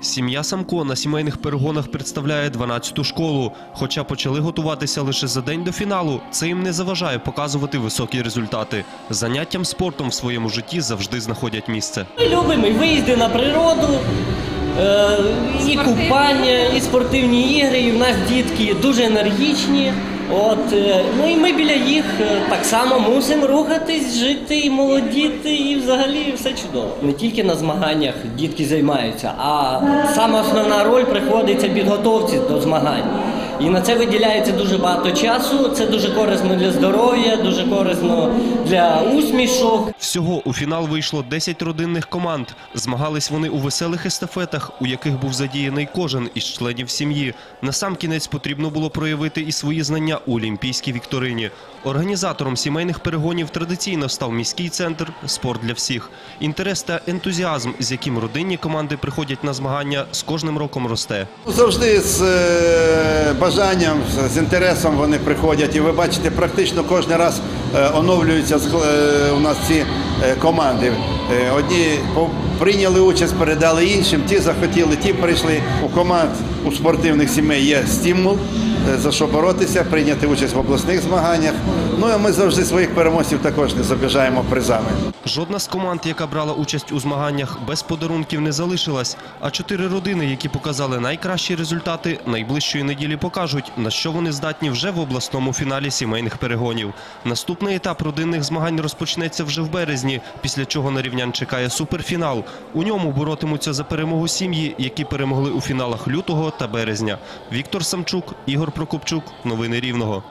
Сім'я Самко на сімейних перегонах представляє 12-ту школу. Хоча почали готуватися лише за день до фіналу, це їм не заважає показувати високі результати. Заняттям спортом в своєму житті завжди знаходять місце. Ми любимо і виїзди на природу, е, і купання, і спортивні ігри. І в нас дітки дуже енергічні. От, е, ну і ми біля їх е, так само мусимо рухатись, жити, і молодіти, і взагалі все чудово. Не тільки на змаганнях дітки займаються, а саме основна роль приходиться підготовці до змагань. І на це виділяється дуже багато часу. Це дуже корисно для здоров'я, дуже корисно для усмішок. Всього у фінал вийшло 10 родинних команд. Змагались вони у веселих естафетах, у яких був задіяний кожен із членів сім'ї. Насамкінець потрібно було проявити і свої знання у Олімпійській вікторині. Організатором сімейних перегонів традиційно став міський центр Спорт для всіх. Інтерес та ентузіазм, з яким родинні команди приходять на змагання, з кожним роком росте. Завжди з е, бажанням, з- інтересом вони приходять. І ви бачите, практично кожен раз е, оновлюються е, у нас ці е, команди. Одні прийняли участь, передали іншим, ті захотіли, ті прийшли. У команд у спортивних сімей є стимул. Е, За що боротися, прийняти участь в обласних змаганнях. Ну і ми завжди своїх переможців також не забіжаємо призами. Жодна з команд, яка брала участь у змаганнях, без подарунків не залишилась. А чотири родини, які показали найкращі результати, найближчої неділі покажуть, на що вони здатні вже в обласному фіналі сімейних перегонів. Наступний етап родинних змагань розпочнеться вже в березні, після чого на рівнян чекає суперфінал. У ньому боротимуться за перемогу сім'ї, які перемогли у фіналах лютого та березня. Віктор Самчук, Ігор Прокопчук. Новини Рівного.